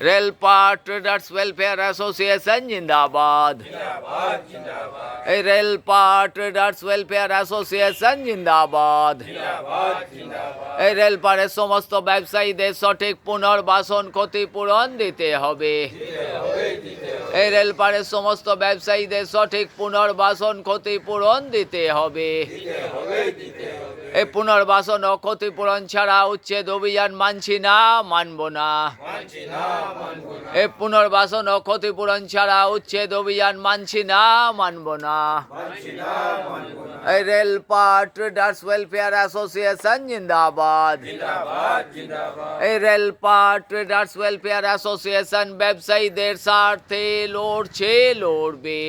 Railpar traders welfare association জিন্দাবাদ এই Railpar traders welfare association জিন্দাবাদ এই রেলপারের সমস্ত ব্যবসায়ীদের সঠিক পুনর্বাসন ক্ষতিপূরণ দিতে হবে। এই রেলপারের সমস্ত ব্যবসায়ীদের সঠিক পুনর্বাসন ক্ষতিপূরণ দিতে হবে। এই পুনর্বাসন ও ক্ষতিপূরণ ছাড়া উচ্ছেদ অভিযান মানছি না, মানব না। এই পুনর্বাসন ও ক্ষতিপূরণ ছাড়া উচ্ছেদ অভিযান মানছি না, মানব না। এই রেলপার ট্রেডার্স ওয়েলফেয়ার অ্যাসোসিয়েশন জিন্দাবাদ। এই রেলপার ট্রেডার্স ওয়েলফেয়ার অ্যাসোসিয়েশন ব্যবসায়ীদের স্বার্থে লড়ছে লড়বে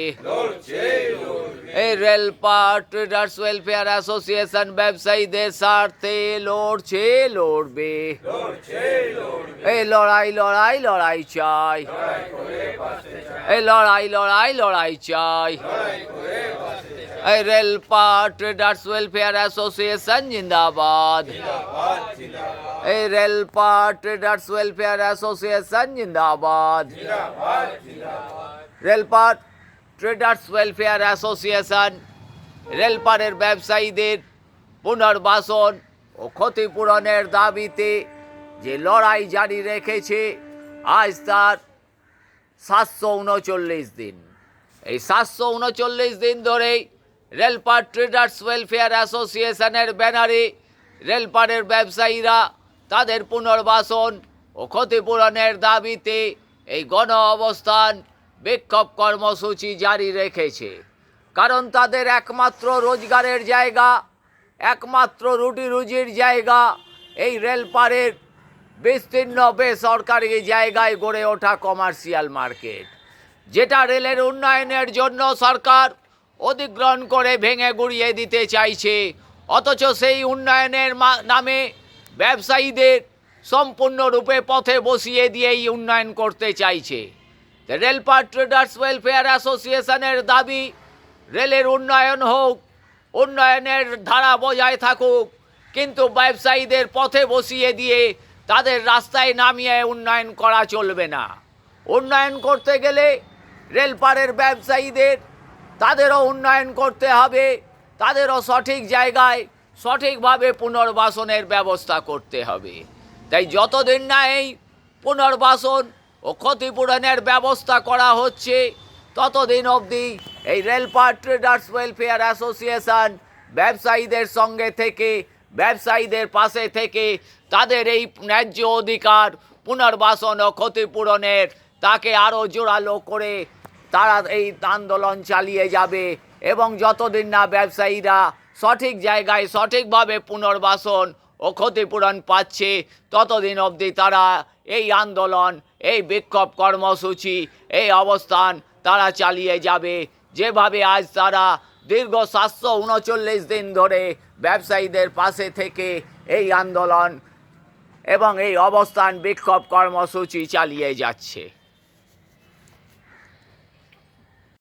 এই রেলপার ট্রেডার্স ওয়েলফেয়ার অ্যাসোসিয়েশন ব্যবসায়ীদের স্বার্থে লড়ছে লড়বে এই লড়াই লড়াই লড়াই চাই এই লড়াই লড়াই লড়াই চাই এই রেলপার ট্রেডার্স ওয়েলফেয়ার অ্যাসোসিয়েশন জিন্দাবাদ এই রেলপার ট্রেডার্স ওয়েলফেয়ার অ্যাসোসিয়েশন, জিন্দাবাদ। রেলপার ট্রেডার্স ওয়েলফেয়ার অ্যাসোসিয়েশন রেলপারের ব্যবসায়ীদের পুনর্বাসন ও ক্ষতিপূরণের দাবিতে যে লড়াই জারি রেখেছে, আজ তার সাতশো উনচল্লিশ দিন। এই সাতশো উনচল্লিশ দিন ধরেই রেলপার ট্রেডার্স ওয়েলফেয়ার অ্যাসোসিয়েশনের ব্যানারে রেলপারের ব্যবসায়ীরা তাদের পুনর্বাসন ও ক্ষতিপূরণের দাবিতে এই গণ অবস্থান বিক্ষোভ কর্মসূচি জারি রেখেছে। কারণ তাদের একমাত্র রোজগারের জায়গা, একমাত্র রুটি রুজির জায়গা, এই রেলপারের বিস্তীর্ণ বেসরকারি জায়গায় গড়ে ওঠা কমার্শিয়াল মার্কেট। যেটা রেলের উন্নয়নের জন্য সরকার অধিগ্রহণ করে ভেঙে গুড়িয়ে দিতে চাইছে, অথচ সেই উন্নয়নের নামে ব্যবসায়ীদের সম্পূর্ণরূপে পথে বসিয়ে দিয়েই উন্নয়ন করতে চাইছে। রেলপার ট্রেডার্স ওয়েলফেয়ার অ্যাসোসিয়েশনের দাবি, রেলের উন্নয়ন হোক, উন্নয়নের ধারা বজায় থাকুক, কিন্তু ব্যবসায়ীদের পথে বসিয়ে দিয়ে তাদের রাস্তায় নামিয়ে উন্নয়ন করা চলবে না। উন্নয়ন করতে গেলে রেলপারের ব্যবসায়ীদের, তাদেরও উন্নয়ন করতে হবে, তাদেরও সঠিক জায়গায় সঠিকভাবে পুনর্বাসনের ব্যবস্থা করতে হবে। তাই যতদিন না এই পুনর্বাসন ও ক্ষতিপূরণের ব্যবস্থা করা হচ্ছে, ততদিন অবধি এই রেলপার ট্রেডার্স ওয়েলফেয়ার অ্যাসোসিয়েশন ব্যবসায়ীদের সঙ্গে থেকে, ব্যবসায়ীদের পাশে থেকে তাদের এই ন্যায্য অধিকার পুনর্বাসন ও ক্ষতিপূরণের তাকে আরও জোরালো করে তারা এই আন্দোলন চালিয়ে যাবে। এবং যতদিন না ব্যবসায়ীরা সঠিক জায়গায় সঠিকভাবে পুনর্বাসন ও ক্ষতিপূরণ পাচ্ছে, ততদিন অবধি তারা এই আন্দোলন, এই বিক্ষোভ কর্মসূচি, এই অবস্থান তারা চালিয়ে যাবে। যেভাবে আজ তারা দীর্ঘ সাতশো উনচল্লিশ দিন ধরে ব্যবসায়ীদের পাশে থেকে এই আন্দোলন এবং এই অবস্থান বিক্ষোভ কর্মসূচি চালিয়ে যাচ্ছে।